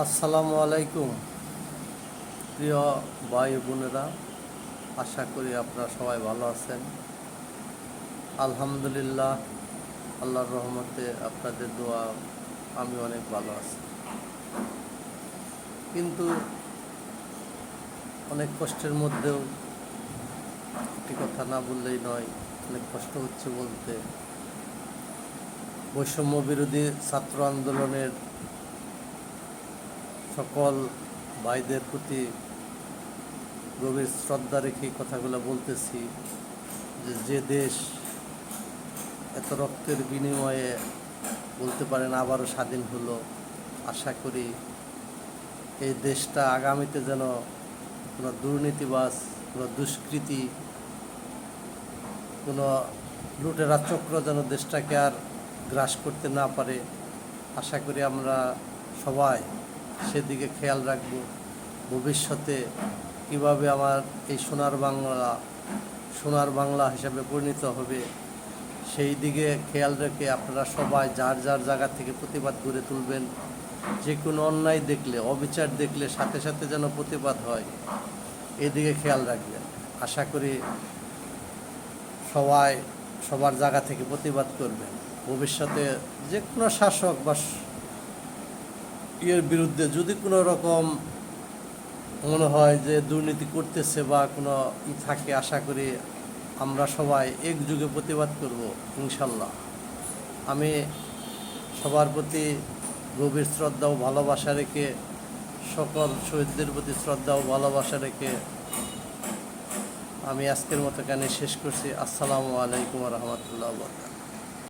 আসসালামু আলাইকুম। প্রিয় ভাই বোনেরা, আশা করি আপনারা সবাই ভালো আছেন। আলহামদুলিল্লাহ, আল্লাহর রহমতে আপনাদের দোয়া, আমি অনেক ভালো আছি। কিন্তু অনেক কষ্টের মধ্যেও একটি কথা না বললেই নয়, অনেক কষ্ট হচ্ছে বলতে। বৈষম্য বিরোধী ছাত্র আন্দোলনের সকল ভাইদের প্রতি গভীর শ্রদ্ধা রেখে কথাগুলো বলতেছি যে যে দেশ এত রক্তের বিনিময়ে বলতে পারেন আবারও স্বাধীন হলো, আশা করি এই দেশটা আগামীতে যেন কোনো দুর্নীতিবাজ, কোনো দুষ্কৃতি, কোনো লুটেরা চক্র যেন দেশটাকে আর গ্রাস করতে না পারে। আশা করি আমরা সবাই সেদিকে খেয়াল রাখব। ভবিষ্যতে কীভাবে আমার এই সোনার বাংলা সোনার বাংলা হিসাবে পরিণত হবে, সেই দিকে খেয়াল রেখে আপনারা সবাই যার যার জায়গা থেকে প্রতিবাদ গড়ে তুলবেন। যে কোনো অন্যায় দেখলে, অবিচার দেখলে সাথে সাথে যেন প্রতিবাদ হয়, এদিকে খেয়াল রাখবেন। আশা করি সবাই সবার জায়গা থেকে প্রতিবাদ করবেন। ভবিষ্যতে যে কোনো শাসক বা ইয়ের বিরুদ্ধে যদি কোনো রকম মনে হয় যে দুর্নীতি করতেছে বা কোনো ই থাকে, আশা করি আমরা সবাই একযুগে প্রতিবাদ করব, ইনশাল্লাহ। আমি সবার প্রতি গভীর শ্রদ্ধা ও ভালোবাসা রেখে, সকল শহীদদের প্রতি শ্রদ্ধা ও ভালোবাসা রেখে আমি আজকের মতো কানে শেষ করছি। আসসালামু আলাইকুম রহমতুল্লাহ বরকাত